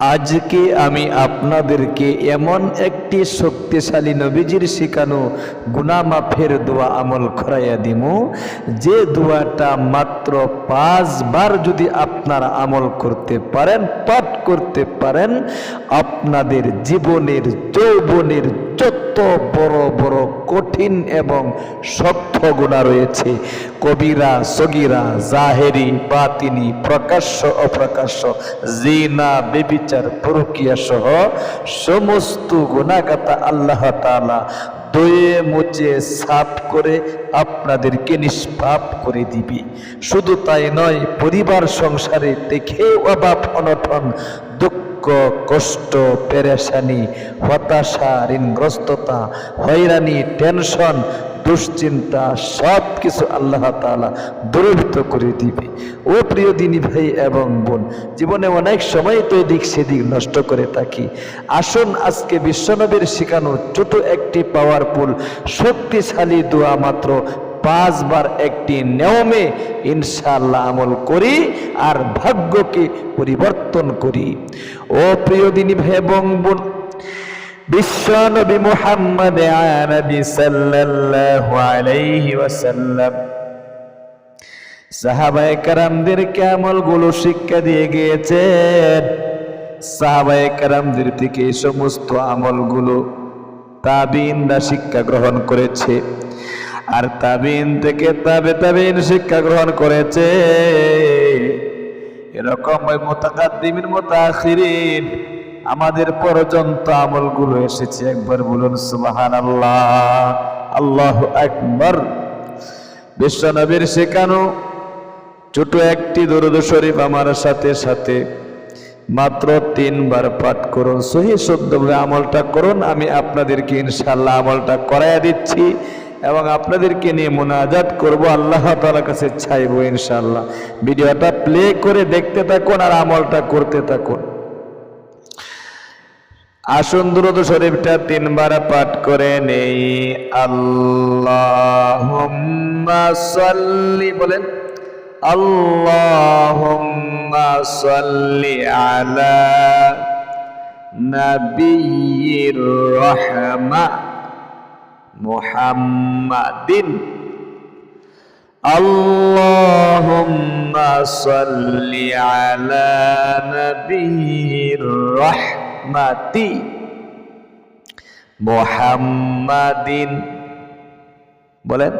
আজকে আমি আপনাদেরকে এমন একটি শক্তিশালী নবীজির শিখানো গুনামাফের দোয়া আমল করাইয়া দিব যে দোয়াটা মাত্র পাঁচবার যদি আপনারা আমল করতে পারেন, পাঠ করতে পারেন, আপনাদের জীবনের যৌবনের যত বড় বড় কঠিন এবং শক্ত গুণা রয়েছে, কবিরা, সগিরা, জাহেরি, বাতিনি, প্রকাশ্য, অপ্রকাশ্য, জিনা, বেবিচার প্রক্রিয়া সহ সমস্ত গুণাগাতা আল্লাহ তাআলা দয়ে মুচে সাফ করে আপনাদেরকে নিষ্পাপ করে দিবি। শুধু তাই নয়, পরিবার সংসারে দেখে অভাব অনটন, দুঃখ কষ্ট, পেরেশানি, হতাশা, ঋণগ্রস্ততা, হয়রানি, টেনশন, দুশ্চিন্তা সব কিছু আল্লাহ তাআলা দূরীভূত করে দিবে। ও প্রিয় দিনী ভাই এবং বোন, জীবনে অনেক সময় তো এদিক সেদিক নষ্ট করে থাকি। আসুন আজকে বিশ্বনবীর শেখানো ছোট একটি পাওয়ারফুল শক্তিশালী দোয়া মাত্র পাঁচবার একটি নিয়মে ইনশাআল্লাহ আমল করি আর ভাগ্যকে পরিবর্তন করি। ও প্রিয় দিনী ভাই এবং বোন বিশ্বনবী মুহাম্মদ আরবি সাল্লাল্লাহু আলাইহি ওয়াসাল্লাম সাহাবায়ে আমলগুলো শিক্ষা দিয়ে গিয়েছেন। সাহাবায়ে কেরামদের থেকে সমস্ত আমলগুলো তাবিনরা শিক্ষা গ্রহণ করেছে। আর তাবিন থেকে তাবে তাবিন শিক্ষা গ্রহণ করেছে। এরকম ওই মোতাকাদ্দিমিন, মোতাখিরিন, আমাদের পর্যন্ত আমলগুলো এসেছে। একবার বলুন সুবাহান আল্লাহ আল্লাহ একবার বিশ্বনবীর শেখানো ছোট একটি দরুদ শরীফ আমার সাথে সাথে মাত্র তিনবার পাঠ করুন সহি শুদ্ধভাবে আমলটা করুন। আমি আপনাদেরকে ইনশাল্লাহ আমলটা করাইয়া দিচ্ছি। এবং আপনাদেরকে নিয়ে মোনাজাত করব, আল্লাহ তালার কাছে চাইব ইনশাল্লাহ ভিডিওটা প্লে করে দেখতে থাকুন আর আমলটা করতে থাকুন। আসুন দ্রুত শরীফটা তিনবার পাঠ করে নেই। আল্লাহ বলেন সাল্লি আলা নবিয়্যির রাহমা। মুহাম্মাদিন। আল্লাহুম্মা সাল্লি আলা নবিয়্যির রাহমাতি। মুহাম্মাদিন। বলেন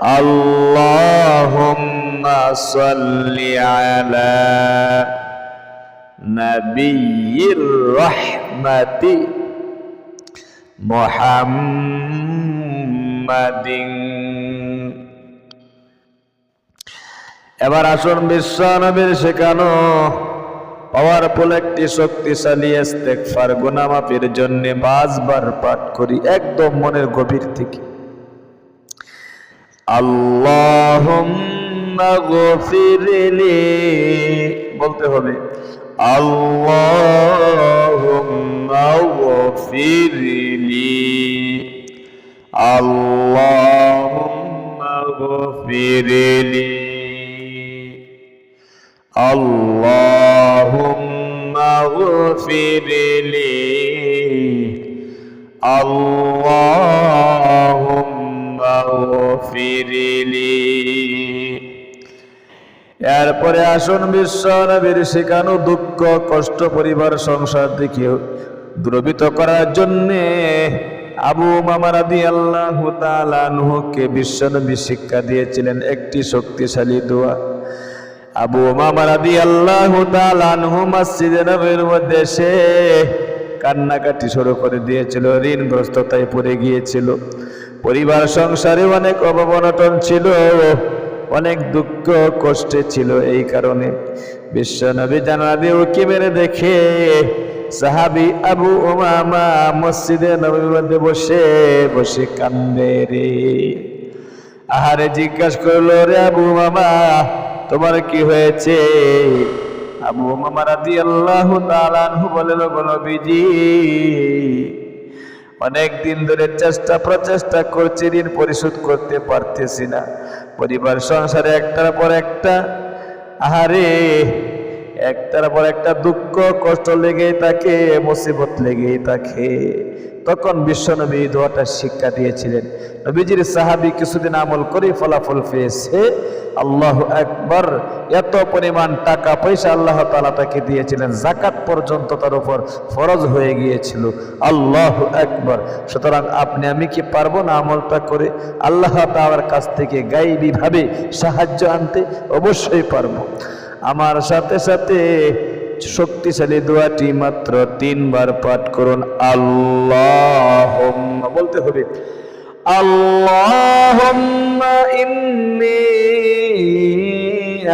আল্লাহুম্মা সাল্লি আলা নবিয়্যির রাহমাতি। মুহাম্মাদিন। এবার আসুন বিশ্ব নবীর শেখানো পাওয়ারফুল একটি শক্তিশালী ইস্তেগফার গুনাহ মাফের জন্য পাঁচবার পাঠ করি একদম মনের গভীর থেকে। আল্লাহুম্মা গফিরলি, বলতে হবে। আল্লাহুম্মা গফিরলি। আল্লাহুম্মা গফিরলি আল্লাহুম্মা গফিরলি আল্লাহুম্মা গফিরলি এরপরে আসুন বিশ্ব নবীর শেখানো দুঃখ, কষ্ট, পরিবার, সংসার থেকে দ্রবিত করার জন্যে আবু মামারাদি বিশ্বনবী শিক্ষা দিয়েছিলেন একটি শক্তিশালী দোয়া। আবু মামারাদি আল্লাহ মসজিদে নবীর মধ্যে সে কান্নাকাটি শুরু করে দিয়েছিল, ঋণগ্রস্ততায় পড়ে গিয়েছিল। পরিবার, সংসারে অনেক অবনটন ছিল, অনেক দুঃখ, কষ্টে ছিল এই কারণে। বিশ্বনবী জানাবি উকি মেরে দেখে সাহাবি আবু ওমামা মসজিদে নবীর মধ্যে বসে বসে কান্দে রে। আহারে জিজ্ঞাসা করল, রে আবু মামা তোমার কি হয়েছে? আবু মামা রাদি আল্লাহ তালানহু বলেন নবীজি, অনেক দিন ধরে চেষ্টা প্রচেষ্টা করছি, ঋণ পরিশোধ করতে পারতেছি না। পরিবার সংসারে একটার পর একটা। আহারে একটার পর একটা দুঃখ, কষ্ট লেগেই থাকে, মুসিবত লেগেই থাকে। তখন বিশ্বনবী দোয়াটা শিক্ষা দিয়েছিলেন। নবীজির সাহাবি কিছুদিন আমল করে ফলাফল পেয়েছে। আল্লাহ একবার এত পরিমাণ টাকা, পয়সা আল্লাহ তালা তাকে দিয়েছিলেন। জাকাত পর্যন্ত তার উপর ফরজ হয়ে গিয়েছিল। আল্লাহ একবার সুতরাং আপনি, আমি কি পারব না আমলটা করে? আল্লাহ তালার কাছ থেকে গাইবী ভাবে সাহায্য আনতে অবশ্যই পারব। আমার সাথে সাথে শক্তিশালী দোয়াটি মাত্র তিনবার পাঠ করুন আল্লাহ বলতে হবে اللهم إني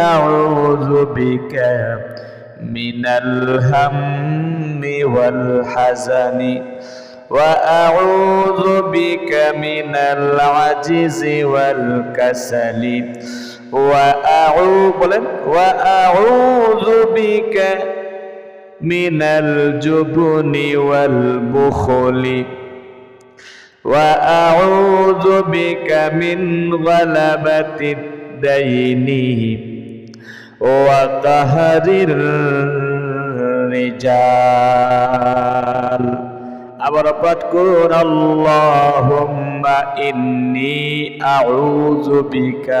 أعوذ بك من الهم والحزن وأعوذ بك من العجز والكسل وأعوذ وأعوذ بك من الجبن والبخل وأعوذ بك من غلبة الدين وقهر الرجال আবার পাঠ করুন আল্লাহুম্মা ইন্নি আউযু বিকা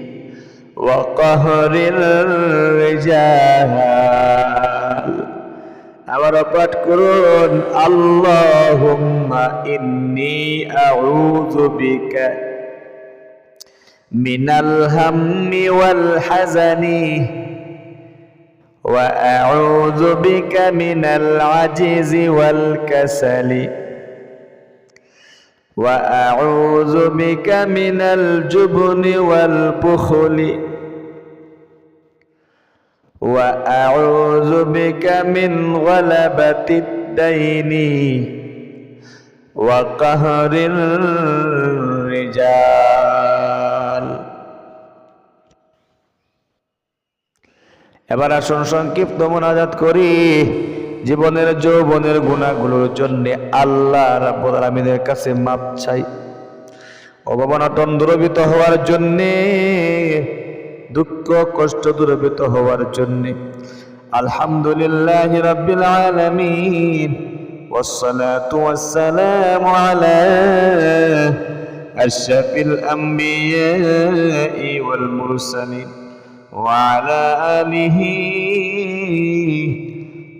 وقهر الرجال আবার পাঠ করুন আল্লাহুম্মা ইন্নি আউযু বিকা মিনাল হাম্মি ওয়াল হাজানি وأعوذ بك من العجز والكسل وأعوذ بك من الجبن والبخل وأعوذ بك من غلبة الدين وقهر الرجال এবার আসুন সংক্ষিপ্ত মোনাজাত করি জীবনের যৌবনের গুণাগুলোর জন্য আল্লাহ রাব্বুল আলামিনের কাছে মাপ চাই অবমানটন দুরবিত হওয়ার জন্যে দুঃখ কষ্ট দূরবিত হওয়ার জন্য আলহামদুলিল্লাহ রাব্বিল আলামিন والصلاة والسلام على أشرف الأنبياء والمرسلين وعلى آله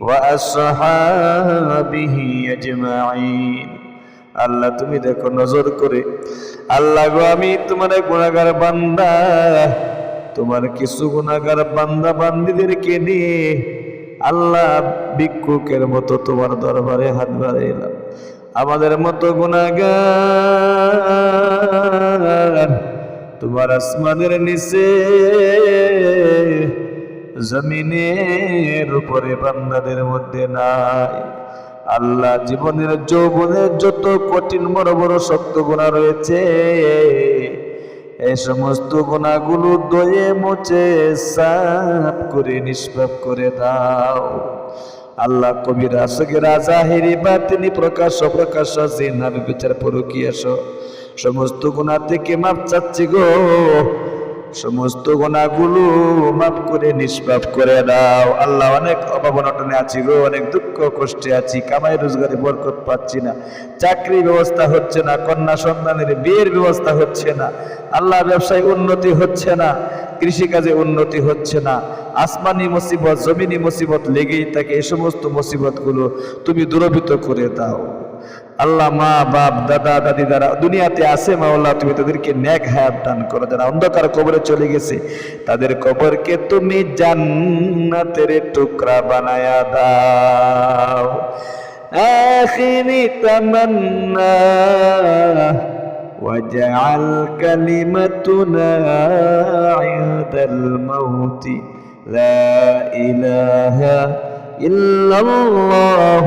وأصحابه أجمعين আল্লাহ তুমি দেখো নজর করে আল্লাহ গো আমি তোমার গুণাগার বান্দা তোমার কিছু গুণাগার বান্দা বান্দিদেরকে নিয়ে আল্লাহ ভিক্ষুকের মতো তোমার দরবারে হাত বাড়াইলাম। আমাদের মতো গুণাগার তোমার আসমানের নিচে, জমিনের উপরে বান্দাদের মধ্যে নাই। আল্লাহ জীবনের যৌবনের যত কঠিন বড় বড় শক্ত গুণা রয়েছে এই সমস্ত গুণাগুলো দয়ে মুছে সাফ করে, নিষ্পাপ করে দাও। আল্লাহ কবির আসগেরা হেরি বা তিনি প্রকাশ প্রকাশ জিনার বিচার পরকিয়াস সমস্ত গুণা থেকে মাপ চাচ্ছি গো। সমস্ত গোনাগুলো মাফ করে, নিষ্পাপ করে দাও। আল্লাহ অনেক অভাব অনটনে আছি গো, অনেক দুঃখ কষ্টে আছি, কামাই রোজগারে বরকত পাচ্ছি না, চাকরি ব্যবস্থা হচ্ছে না, কন্যা সন্তানের বিয়ের ব্যবস্থা হচ্ছে না, আল্লাহ ব্যবসায় উন্নতি হচ্ছে না, কৃষিকাজে উন্নতি হচ্ছে না, আসমানি মুসিবত, জমিনি মুসিবত লেগেই থাকে, এই সমস্ত মুসিবতগুলো তুমি দূরভীত করে দাও। আল্লাহ মা বাপ দাদা দাদি দ্বারা দুনিয়াতে আছে মাওলা তুমি তাদেরকে ন্যাক হায়াত দান করো যারা অন্ধকার কবরে চলে গেছে তাদের কবরকে তুমি জান্নাতের টুকরা বানায়া দাও আখিরি তামান্না واجعل كلمتنا عند الموت لا إله إلا الله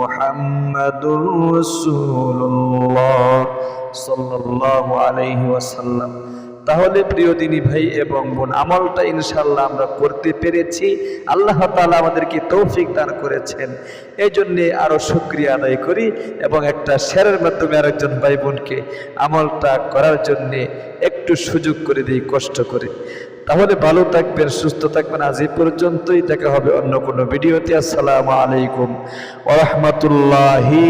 محمد رسول الله صلى الله عليه وسلم তাহলে প্রিয় দিনই ভাই এবং বোন, আমলটা ইনশাল্লাহ আমরা করতে পেরেছি। আল্লাহ তালা আমাদেরকে তৌফিক দান করেছেন। এই জন্যে আরও সুক্রিয়া আদায় করি এবং একটা শেয়ারের মাধ্যমে আরেকজন ভাই বোনকে আমলটা করার জন্যে একটু সুযোগ করে দিই, কষ্ট করে। তাহলে ভালো থাকবেন, সুস্থ থাকবেন। আজ এই পর্যন্তই, দেখা হবে অন্য কোনো ভিডিওতে। আসসালামু আলাইকুম ওরহমতুল্লাহি